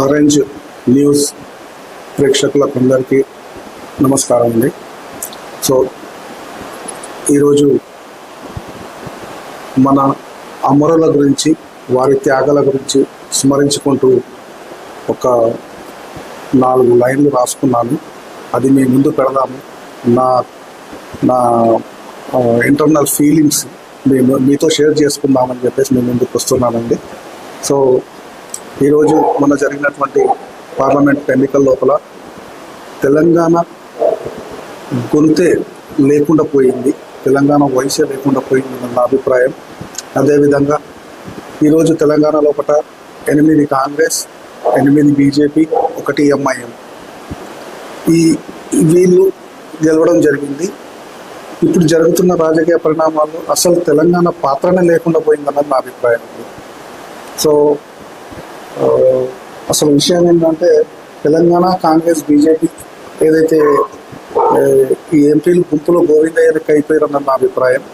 Orange news ప్రేక్షకులకు అందరికీ నమస్కారం అండి. సో ఈరోజు మన అమరుల గురించి వారి త్యాగాల గురించి స్మరించుకుంటూ ఒక నాలుగు లైన్లు రాసుకున్నాను. అది మీ ముందు పెడదాము. నా నా ఇంటర్నల్ ఫీలింగ్స్ మేము మీతో షేర్ చేసుకుందామని చెప్పేసి మేము ముందుకు వస్తున్నానండి. సో ఈరోజు మన జరిగినటువంటి పార్లమెంట్ ఎన్నికల లోపల తెలంగాణ గొంతే లేకుండా పోయింది. తెలంగాణ వయసే లేకుండా పోయింది నా అభిప్రాయం. అదేవిధంగా ఈరోజు తెలంగాణ లోపల ఎనిమిది కాంగ్రెస్ ఎనిమిది బీజేపీ ఒకటి ఎంఐఎం. ఈ వీళ్ళు గెలవడం జరిగింది. ఇప్పుడు జరుగుతున్న రాజకీయ పరిణామాలు అసలు తెలంగాణ పాత్రనే లేకుండా పోయిందన్నది నా అభిప్రాయం. సో అసలు విషయం ఏంటంటే తెలంగాణ కాంగ్రెస్ బీజేపీ ఏదైతే ఈ ఎంపీలు గుంపులో గోవిందయ్యకి అయిపోయారన్న నా అభిప్రాయం.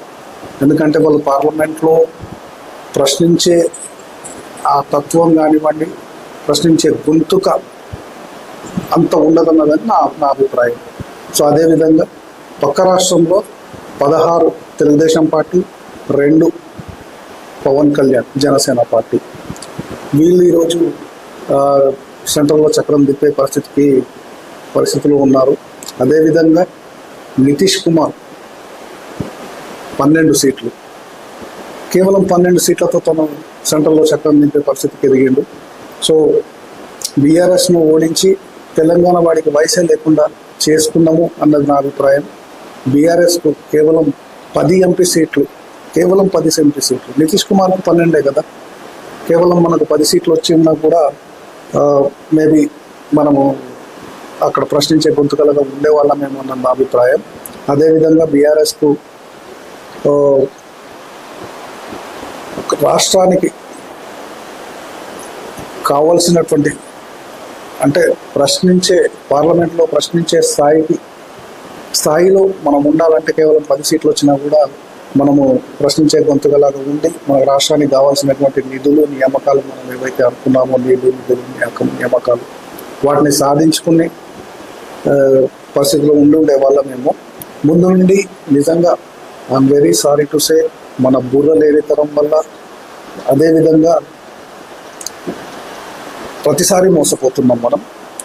ఎందుకంటే వాళ్ళు పార్లమెంట్లో ప్రశ్నించే ఆ తత్వం కానివ్వండి ప్రశ్నించే గొంతుక అంత ఉండదన్నదని నా నా అభిప్రాయం. సో అదేవిధంగా పక్క రాష్ట్రంలో పదహారు తెలుగుదేశం పార్టీ రెండు పవన్ కళ్యాణ్ జనసేన పార్టీ. వీళ్ళు ఈరోజు సెంట్రల్లో చక్రం తిప్పే పరిస్థితికి పరిస్థితులు ఉన్నారు. అదేవిధంగా నితీష్ కుమార్ పన్నెండు సీట్లు. కేవలం పన్నెండు సీట్లతో తను సెంట్రల్లో చక్రం నింపే పరిస్థితికి ఎదిగిండు. సో బీఆర్ఎస్ను ఓడించి తెలంగాణ వాడికి వయసే లేకుండా చేసుకున్నాము అన్నది నా అభిప్రాయం. బీఆర్ఎస్కు కేవలం పది ఎంపీ సీట్లు కేవలం పది ఎంపీ సీట్లు. నితీష్ కుమార్కు పన్నెండే కదా. కేవలం మనకు పది సీట్లు వచ్చి ఉన్నా కూడా మేబీ మనము అక్కడ ప్రశ్నించే గొంతుకలుగా ఉండేవాళ్ళమేమో అన్న నా అభిప్రాయం. అదేవిధంగా బీఆర్ఎస్కు రాష్ట్రానికి కావాల్సినటువంటి అంటే ప్రశ్నించే పార్లమెంట్లో ప్రశ్నించే స్థాయికి స్థాయిలో మనం ఉండాలంటే కేవలం పది సీట్లు వచ్చినా కూడా మనము ప్రశ్నించే గొంతుగలాగా ఉండి మన రాష్ట్రానికి కావాల్సినటువంటి నిధులు నియామకాలు మనం ఏవైతే అనుకున్నామో నిధులు నిధులు నియామకం నియామకాలు వాటిని సాధించుకునే పరిస్థితిలో ఉండి ఉండే వాళ్ళమేమో ముందు నుండి నిజంగా I'm very sorry to say మన బుర్ర లేని తరం వల్ల అదేవిధంగా ప్రతిసారి మోసపోతున్నాం మనం.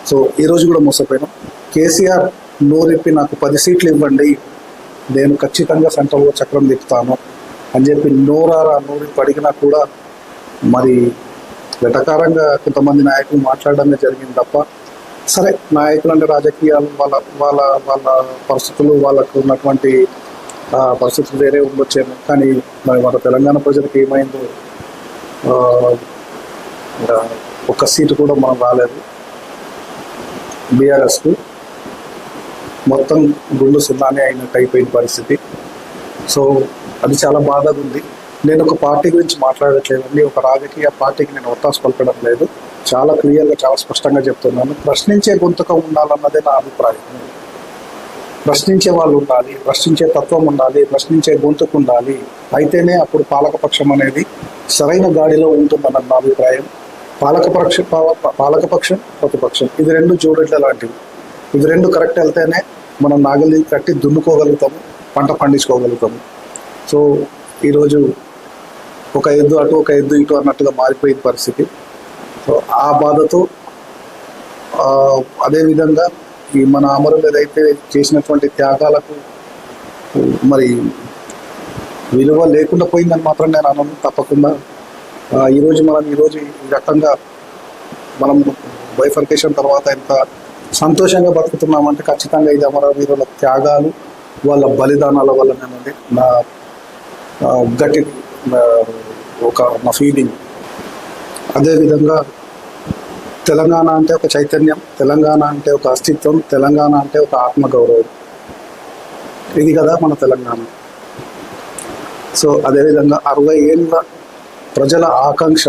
సో ఈరోజు కూడా మోసపోయినాం. కేసీఆర్ నోరెప్పి నాకు పది సీట్లు ఇవ్వండి నేను ఖచ్చితంగా సెంట్రల్లో చక్రం తిప్పుతాను అని చెప్పి నోరారా నోరిప్పి పడిగినా కూడా మరి వెటకారంగా కొంతమంది నాయకులు మాట్లాడడమే జరిగింది తప్ప సరే నాయకులు అంటే రాజకీయాలు వాళ్ళ వాళ్ళ వాళ్ళ పరిస్థితులు వాళ్ళకు ఉన్నటువంటి పరిస్థితులు వేరే ఉండొచ్చేమో. కానీ మరి మన తెలంగాణ ప్రజలకు ఏమైందో ఒక్క సీటు కూడా మనం రాలేదు. బీఆర్ఎస్కు మొత్తం గుళ్ళు సున్నానే అయినట్టు అయిపోయిన పరిస్థితి. సో అది చాలా బాధగా ఉంది. నేను ఒక పార్టీ గురించి మాట్లాడట్లేదండి. ఒక రాజకీయ పార్టీకి నేను ఒత్తాసు పలకడం లేదు. చాలా క్లియర్గా చాలా స్పష్టంగా చెప్తున్నాను. ప్రశ్నించే గొంతుక ఉండాలన్నదే నా అభిప్రాయం. ప్రశ్నించే వాళ్ళు ఉండాలి ప్రశ్నించే తత్వం ఉండాలి ప్రశ్నించే గొంతుకు ఉండాలి. అయితేనే అప్పుడు పాలకపక్షం అనేది సరైన గాడిలో ఉంటుందన్న నా అభిప్రాయం. పాలకపక్ష పాలకపక్షం ప్రతిపక్షం. ఇది రెండు జోడట్ల లాంటివి. ఇది రెండు కరెక్ట్ వెళ్తేనే మనం నాగలి కట్టి దున్నుకోగలుగుతాము పంట పండించుకోగలుగుతాము. సో ఈరోజు ఒక ఎద్దు అటు ఒక ఎద్దు ఇటు అన్నట్టుగా మారిపోయిన పరిస్థితి. సో ఆ బాధతో అదేవిధంగా ఈ మన అమరులు ఏదైతే చేసినటువంటి త్యాగాలకు మరి విలువ లేకుండా పోయిందని మాత్రం నేను అనను తప్పకుండా. ఈరోజు మనం ఈరోజు ఈ రకంగా మనం బైఫర్కేషన్ తర్వాత ఎంత సంతోషంగా బతుకుతున్నామంటే ఖచ్చితంగా ఇది అమరవీరుల త్యాగాలు వాళ్ళ బలిదానాల వల్లనేనండి నా గట్టి ఒక నా ఫీలింగ్ అదేవిధంగా తెలంగాణ అంటే ఒక చైతన్యం తెలంగాణ అంటే ఒక అస్తిత్వం తెలంగాణ అంటే ఒక ఆత్మగౌరవం. ఇది కదా మన తెలంగాణ. సో అదేవిధంగా అరవై ఏళ్ళ ప్రజల ఆకాంక్ష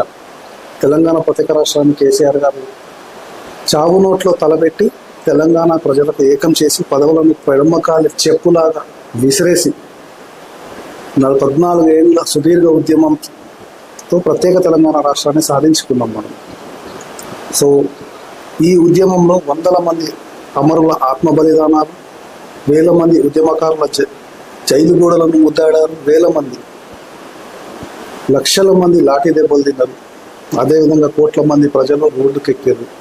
తెలంగాణ ప్రత్యేక రాష్ట్రాన్ని కేసీఆర్ గారు చావు నోట్లో తలబెట్టి తెలంగాణ ప్రజలకు ఏకం చేసి పదవులను పెడమకాలి చెప్పులాగా విసిరేసి పద్నాలుగు ఏళ్ళ సుదీర్ఘ ఉద్యమంతో ప్రత్యేక తెలంగాణ రాష్ట్రాన్ని సాధించుకున్నాం మనం. సో ఈ ఉద్యమంలో వందల మంది అమరుల ఆత్మ బలిదానాలు వేల మంది ఉద్యమకారుల జ- జైలు గోడలను ముద్దాడారు వేల మంది లక్షల మంది లాఠీ దెబ్బలు తిన్నారు. అదేవిధంగా కోట్ల మంది ప్రజలు రోడ్డుకెక్కారు.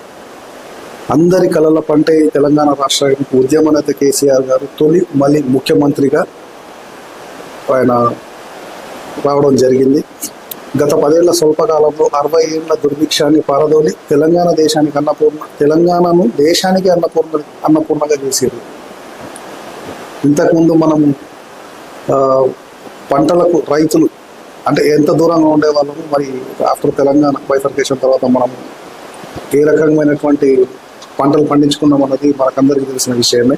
అందరి కళల పంటే ఈ తెలంగాణ రాష్ట్రానికి ఉద్యమనేత కేసీఆర్ గారు తొలి మళ్ళీ ముఖ్యమంత్రిగా ఆయన రావడం జరిగింది. గత పదేళ్ళ స్వల్పకాలంలో అరవై ఏళ్ళ దుర్భిక్షాన్ని పారదోలి తెలంగాణ దేశానికి అన్నపూర్ణ తెలంగాణను దేశానికి అన్నపూర్ణ అన్నపూర్ణగా చేసేది ఇంతకుముందు మనం పంటలకు రైతులు అంటే ఎంత దూరంగా ఉండేవాళ్ళము మరి ఆఫ్టర్ తెలంగాణ బైఫర్కేషన్ తర్వాత మనం ఏ రకమైనటువంటి పంటలు పండించుకున్నాం అన్నది మనకందరికీ తెలిసిన విషయమే.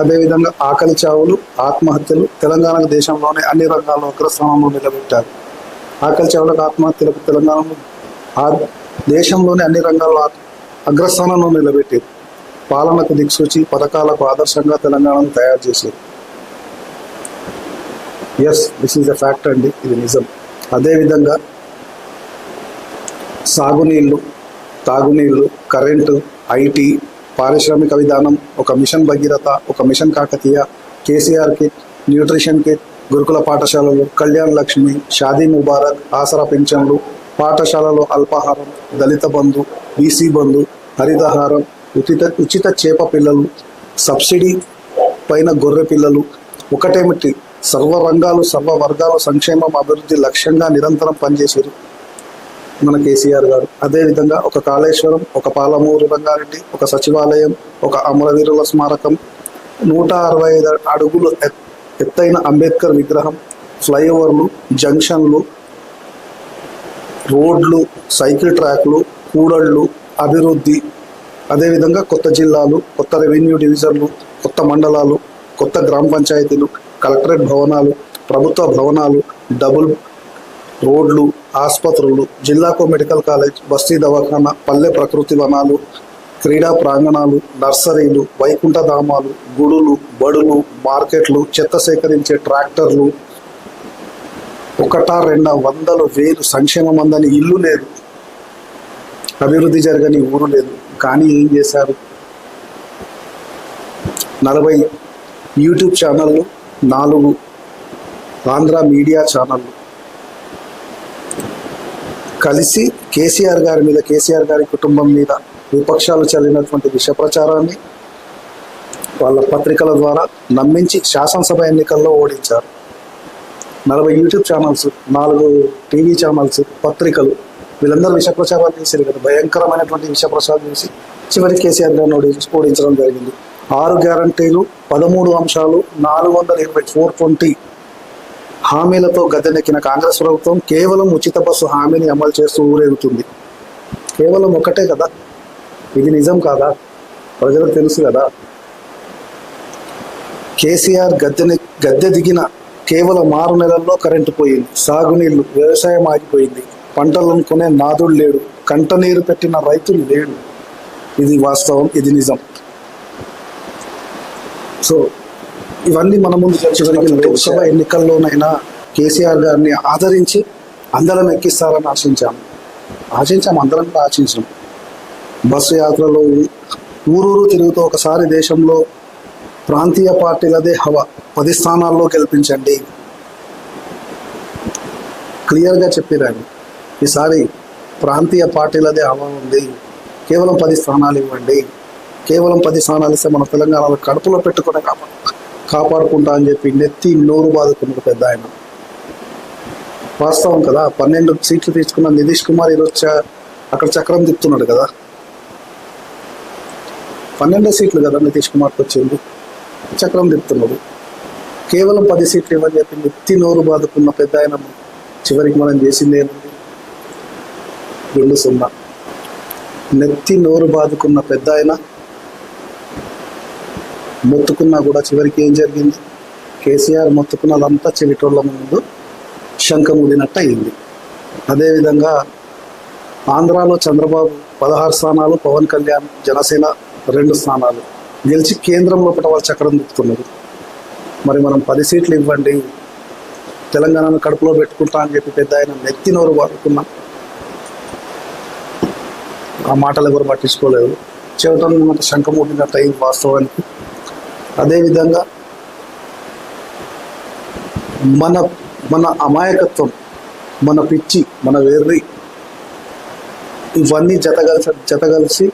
అదేవిధంగా ఆకలి చావులు ఆత్మహత్యలు తెలంగాణ దేశంలోనే అన్ని రంగాల్లో అగ్రస్థానంలో నిలబెట్టారు. ఆకలి చావులకు ఆత్మహత్యలకు తెలంగాణలో దేశంలోని దేశంలోనే అన్ని రంగాల్లో అగ్రస్థానంలో నిలబెట్టారు. పాలనకు దిక్సూచి పథకాలకు ఆదర్శంగా తెలంగాణను తయారు చేశారు. Yes this is a fact అండి ఇది నిజం. అదేవిధంగా సాగునీళ్ళు తాగునీళ్ళు కరెంటు ఐటీ పారిశ్రామిక విధానం ఒక మిషన్ భగీరథ ఒక mission Kakatiya KCR kit nutrition kit గురుకుల పాఠశాలలు కళ్యాణ్ లక్ష్మి షాదీ ముబారక్ ఆసరా పెన్షన్లు పాఠశాలలో అల్పాహారం దళిత బంధు బీసీ బంధు హరితహారం ఉచిత ఉచిత చేప పిల్లలు సబ్సిడీ పైన గొర్రె పిల్లలు ఒకటేమిటి? సర్వ రంగాలు సర్వ వర్గాల సంక్షేమం అభివృద్ధి లక్ష్యంగా నిరంతరం పనిచేశారు మన కేసీఆర్ గారు. అదేవిధంగా ఒక కాళేశ్వరం ఒక పాలమూరు రంగారెడ్డి ఒక సచివాలయం ఒక అమరవీరుల స్మారకం నూట అరవై ఐదు అడుగులు ఎత్- ఎత్తైన అంబేద్కర్ విగ్రహం ఫ్లైఓవర్లు జంక్షన్లు రోడ్లు సైకిల్ ట్రాక్లు కూడళ్ళు అభివృద్ధి అదేవిధంగా కొత్త జిల్లాలు కొత్త రెవెన్యూ డివిజన్లు కొత్త మండలాలు కొత్త గ్రామ పంచాయతీలు కలెక్టరేట్ భవనాలు ప్రభుత్వ భవనాలు డబుల్ రోడ్లు ఆసుపత్రులు జిల్లాకు మెడికల్ కాలేజ్ బస్తీ దవాఖానా పల్లె ప్రకృతి వనాలు క్రీడా ప్రాంగణాలు నర్సరీలు వైకుంఠధామాలు గుడులు బడులు మార్కెట్లు చెత్త సేకరించే ట్రాక్టర్లు ఒకటా రెండా వందల వేలు సంక్షేమం అందని ఇల్లు లేదు. అభివృద్ధి జరగని ఊరు లేదు. కానీ ఏం చేశారు? నలభై యూట్యూబ్ ఛానళ్ళు నాలుగు ఆంధ్ర మీడియా ఛానళ్ళు కలిసి కేసీఆర్ గారి మీద కేసీఆర్ గారి కుటుంబం మీద విపక్షాలు చల్లినటువంటి విష ప్రచారాన్ని వాళ్ళ పత్రికల ద్వారా నమ్మించి శాసనసభ ఎన్నికల్లో ఓడించారు. నలభై యూట్యూబ్ ఛానల్స్ నాలుగు టీవీ ఛానల్స్ పత్రికలు వీళ్ళందరూ విష ప్రచారాలు చేశారు కదా. భయంకరమైనటువంటి విష ప్రచారం చేసి చివరికి కేసీఆర్ గారిని ఓడించి ఓడించడం జరిగింది. ఆరు గ్యారంటీలు పదమూడు అంశాలు నాలుగు వందల ఇరవై ఫోర్ ట్వంటీ హామీలతో గద్దెనెక్కిన కాంగ్రెస్ ప్రభుత్వం కేవలం ఉచిత బస్సు హామీని అమలు చేస్తూ ఊరేగుతుంది. కేవలం ఒకటే కదా? ఇది నిజం కాదా? ప్రజలకు తెలుసు కదా? కేసీఆర్ గద్దెని గద్దె దిగిన కేవలం ఆరు నెలల్లో కరెంటు పోయింది. సాగునీళ్ళు వ్యవసాయం ఆగిపోయింది. పంటలు కొనే నాదుడు లేడు. కంట నీరు పెట్టిన రైతులు లేడు ఇది వాస్తవం ఇది నిజం. సో ఇవన్నీ మన ముందు చివరికి లోక్సభ ఎన్నికల్లోనైనా కేసీఆర్ గారిని ఆదరించి అందరం ఎక్కిస్తారని ఆశించాము ఆశించాము అందరం కూడా ఆశించాం. బస్సు యాత్రలో ఊరూరు తిరుగుతూ ఒకసారి దేశంలో ప్రాంతీయ పార్టీలదే హవా. పది స్థానాల్లో గెలిపించండి. క్లియర్గా చెప్పారు ఈసారి ప్రాంతీయ పార్టీలదే హవా ఉంది. కేవలం పది స్థానాలు ఇవ్వండి. కేవలం పది స్థానాలు ఇస్తే మన తెలంగాణలో కడుపులో పెట్టుకునే కాపాడు కాపాడుకుంటా అని చెప్పి నెత్తి నోరు బాదుకున్నాడు పెద్ద ఆయన. వాస్తవం కదా పన్నెండు సీట్లు తీసుకున్న నితీష్ కుమార్ ఈరోజు అక్కడ చక్రం తిప్పుతున్నాడు కదా. పన్నెండు సీట్లు కదా నితీష్ కుమార్కి వచ్చింది. చక్రం తిప్పుతున్నాడు. కేవలం పది సీట్లు ఇవ్వని చెప్పి నెత్తి నోరు బాదుకున్న పెద్ద ఆయన చివరికి మనం చేసింది ఏముంది? రెండు సున్నా. నెత్తి నోరు బాదుకున్న పెద్ద ఆయన మొత్తుకున్నా కూడా చివరికి ఏం జరిగింది? కేసీఆర్ మొత్తుకున్నదంతా చెవిటోళ్ళ ముందు శంఖం ఊదినట్టు అయింది అదేవిధంగా ఆంధ్రాలో చంద్రబాబు పదహారు స్థానాలు పవన్ కళ్యాణ్ జనసేన రెండు స్థానాలు. గెలిచి కేంద్రం లోపల వాళ్ళు చక్రం దిక్కుతున్నారు మరి మనం పది సీట్లు ఇవ్వండి తెలంగాణను కడుపులో పెట్టుకుంటా అని చెప్పి పెద్ద ఆయన నెత్తి నోరు వాడుకున్నా. ఆ మాటలు ఎవరు పట్టించుకోలేదు. చెవటం మాట శంఖమూటినట్టు అయింది వాస్తవానికి. అదేవిధంగా మన మన అమాయకత్వం మన పిచ్చి మన వెర్రి ఇవన్నీ జతగలిసి జతగలిసి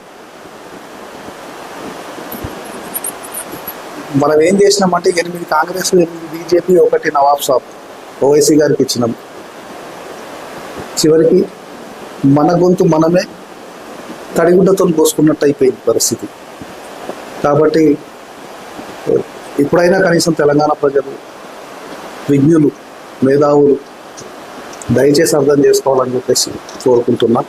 మనం ఏం చేసినామంటే ఎనిమిది కాంగ్రెస్ ఎనిమిది బీజేపీ ఒకటి నవాబ్ సాబ్ ఓవైసీ గారికి ఇచ్చినాం. చివరికి మన గొంతు మనమే తడిగుడ్డతో పోసుకున్నట్టు అయిపోయింది పరిస్థితి. కాబట్టి ఇప్పుడైనా కనీసం తెలంగాణ ప్రజలు విజ్ఞులు మేధావులు దయచేసి అర్థం చేసుకోవాలని చెప్పేసి కోరుకుంటున్నా.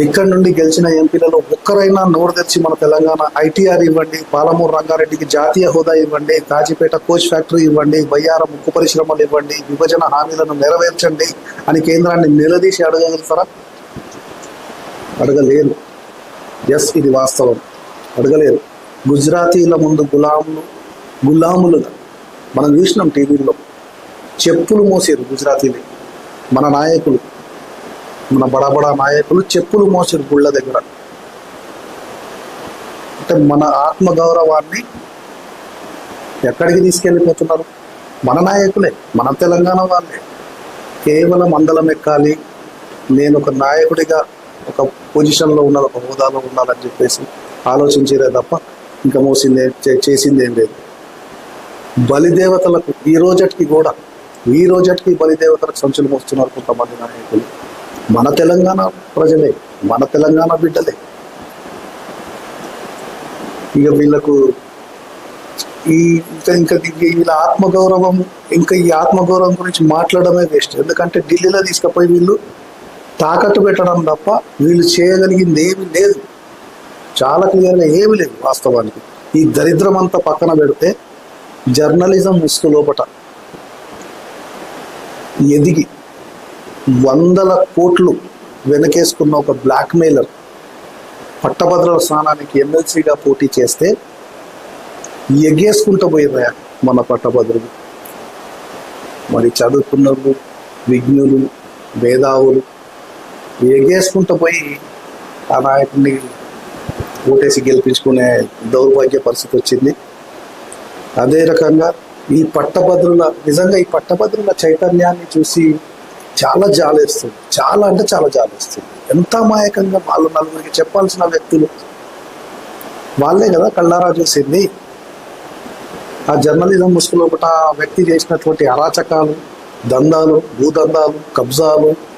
ఇక్కడ నుండి గెలిచిన ఎంపీలలో ఒక్కరైనా నోరు తెచ్చి మన తెలంగాణ ఐటీఆర్ ఇవ్వండి పాలమూరు రంగారెడ్డికి జాతీయ హోదా ఇవ్వండి కాజీపేట కోచ్ ఫ్యాక్టరీ ఇవ్వండి బయ్యారం ముక్కు పరిశ్రమలు ఇవ్వండి విభజన హామీలను నెరవేర్చండి అని కేంద్రాన్ని నిలదీసి అడగగలుగుతారా? అడగలేరు ఎస్ ఇది వాస్తవం. అడగలేరు గుజరాతీల ముందు గులాములు గులాములుగా మనం చూసినాం టీవీలో చెప్పులు మోసారు గుజరాతీలు మన నాయకులు మన బడా నాయకులు చెప్పులు మోసారు గుళ్ళ దగ్గర. అంటే మన ఆత్మగౌరవాన్ని ఎక్కడికి తీసుకెళ్ళిపోతున్నారు? మన నాయకులే మన తెలంగాణ వాళ్ళే. కేవలం అందలం ఎక్కాలి నేను ఒక నాయకుడిగా ఒక పొజిషన్లో ఉండాలి ఒక హోదాలో ఉండాలని చెప్పేసి ఆలోచించేదే తప్ప ఇంకా మోసిందే చే- చేసిందేం లేదు. బలిదేవతలకు ఈ రోజటికి కూడా ఈ రోజటికి బలిదేవతలకు సంచులు మోస్తున్నారు కొంతమంది నాయకులు. మన తెలంగాణ ప్రజలే మన తెలంగాణ బిడ్డలే. ఇక వీళ్ళకు ఈ ఇంకా ఇంకా వీళ్ళ ఆత్మగౌరవం ఇంకా ఈ ఆత్మగౌరవం గురించి మాట్లాడమే వేస్ట్. ఎందుకంటే ఢిల్లీలో తీసుకుపోయి వీళ్ళు తాకట్టు పెట్టడం తప్ప వీళ్ళు చేయగలిగింది ఏమీ లేదు. చాలా క్లియర్గా ఏమీ లేదు వాస్తవానికి. ఈ దరిద్రం అంతా పక్కన పెడితే జర్నలిజం ముసుగు లోపట ఎదిగి వందల కోట్లు వెనకేసుకున్న ఒక బ్లాక్మెయిలర్ పట్టభద్రుల స్థానానికి ఎమ్మెల్సీగా పోటీ చేస్తే ఎగేసుకుంటూ పోయిన మన పట్టభద్రులు మరి చదువుకున్నప్పుడు విజ్ఞులు మేధావులు ఎగేసుకుంటూ పోయి ఆ నాయకుడిని ఓటేసి గెలిపించుకునే దౌర్భాగ్య పరిస్థితి వచ్చింది. అదే రకంగా ఈ పట్టభద్రుల నిజంగా ఈ పట్టభద్రుల చైతన్యాన్ని చూసి చాలా జాలేస్తుంది. చాలా అంటే చాలా జాలేస్తుంది. ఎంత మాయకంగా వాళ్ళు నలుగురికి చెప్పాల్సిన వ్యక్తులు. వాళ్ళే కదా కళ్ళారా చూసింది ఆ జర్నలిజం ముసుగులో ఒకట ఆ వ్యక్తి చేసినటువంటి అరాచకాలు దందాలు భూదందాలు కబ్జాలు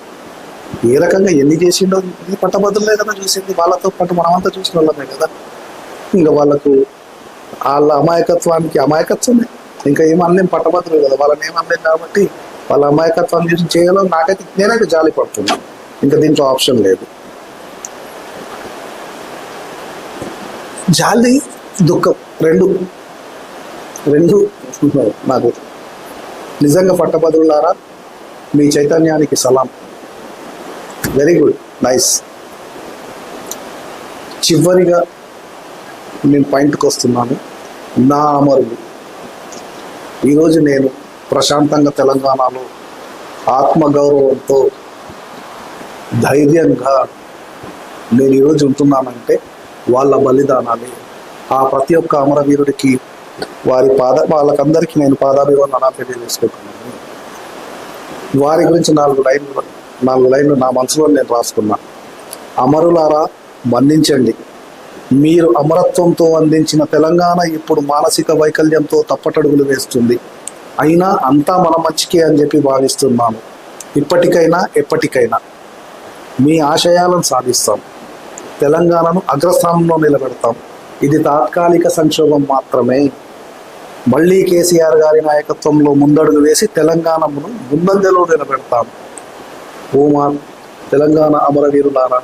ఏ రకంగా ఎన్ని చేసిండో పట్టభద్రులే కదా చూసింది. వాళ్ళతో పాటు మనమంతా చూసిన వాళ్ళమే కదా. ఇంకా వాళ్ళకు వాళ్ళ అమాయకత్వానికి అమాయకత్వమే. ఇంకా ఏమనలేం పట్టభద్రులు కదా. వాళ్ళని ఏమనలేం కాబట్టి వాళ్ళ అమాయకత్వాన్ని చూసి చేయాలో నాకైతే నేనైతే జాలి పడుతున్నాను ఇంకా దీంట్లో ఆప్షన్ లేదు. జాలి దుఃఖం రెండు. రెండు నాకు. నిజంగా పట్టభద్రులారా మీ చైతన్యానికి సలాం. వెరీ గుడ్ నైస్ చివరిగా నేను పాయింట్కి వస్తున్నాను. నా అమరులు. ఈరోజు నేను ప్రశాంతంగా తెలంగాణలో ఆత్మగౌరవంతో ధైర్యంగా నేను ఈరోజు ఉంటున్నానంటే వాళ్ళ బలిదానాన్ని ఆ ప్రతి ఒక్క అమరవీరుడికి వారి పాద వాళ్ళకందరికీ నేను పాదాభివందన తెలియజేసుకుంటున్నాను. వారి గురించి నాలుగు లైన్లు నాలుగు లైన్లు నా మనసులో నేను రాసుకున్నా. అమరులారా మన్నించండి. మీరు అమరత్వంతో అందించిన తెలంగాణ ఇప్పుడు మానసిక వైకల్యంతో తప్పటడుగులు వేస్తుంది. అయినా అంతా మన మంచికే అని చెప్పి భావిస్తున్నాను. ఇప్పటికైనా ఎప్పటికైనా. మీ ఆశయాలను సాధిస్తాం. తెలంగాణను అగ్రస్థానంలో నిలబెడతాం. ఇది తాత్కాలిక సంక్షోభం మాత్రమే. మళ్ళీ కేసీఆర్ గారి నాయకత్వంలో ముందడుగు వేసి తెలంగాణను ముందంజలో నిలబెడతాం. ఓ తెలంగాణ తెలంగాణ అమరవీరులారా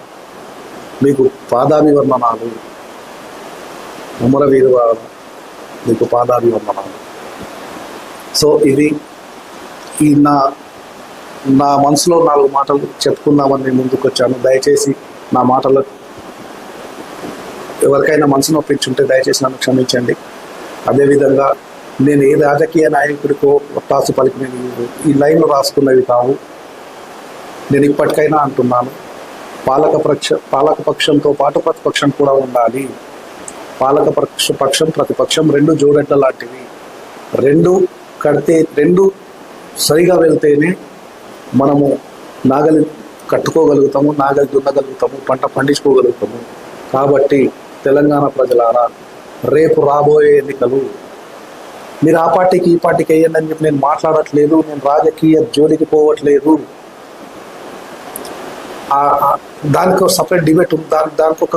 మీకు పాదాభివర్ణనాలు అమరవీరు మీకు పాదాభివర్ణనాలు సో ఇది ఈ నా నా మనసులో నాలుగు మాటలు చెప్పుకుందామని నేను ముందుకు వచ్చాను. దయచేసి నా మాటలకు ఎవరికైనా మనసు నొప్పించుంటే దయచేసి నన్ను క్షమించండి. అదేవిధంగా నేను ఏ రాజకీయ నాయకుడికో ఒత్తాసు పలికినవి ఈ లైన్లు రాసుకున్నవి కావు. నేను ఇప్పటికైనా అంటున్నాను పాలక పక్ష పాలక పక్షంతో పాటు ప్రతిపక్షం కూడా ఉండాలి. పాలక పక్ష పక్షం ప్రతిపక్షం రెండు జోడెడ్ల లాంటివి. రెండు కడితే రెండు సరిగా వెళ్తేనే మనము నాగలి కట్టుకోగలుగుతాము నాగలి దున్నగలుగుతాము పంట పండించుకోగలుగుతాము. కాబట్టి తెలంగాణ ప్రజలారా రేపు రాబోయే ఎన్నికలు. మీరు ఆ పార్టీకి ఈ పార్టీకి వేయండి అని చెప్పి నేను మాట్లాడట్లేదు నేను రాజకీయ జోలికి పోవట్లేదు. ఆ- ఆ- దానికి ఒక సపరేట్ డిబేట్ ఉంది దాని దానికి ఒక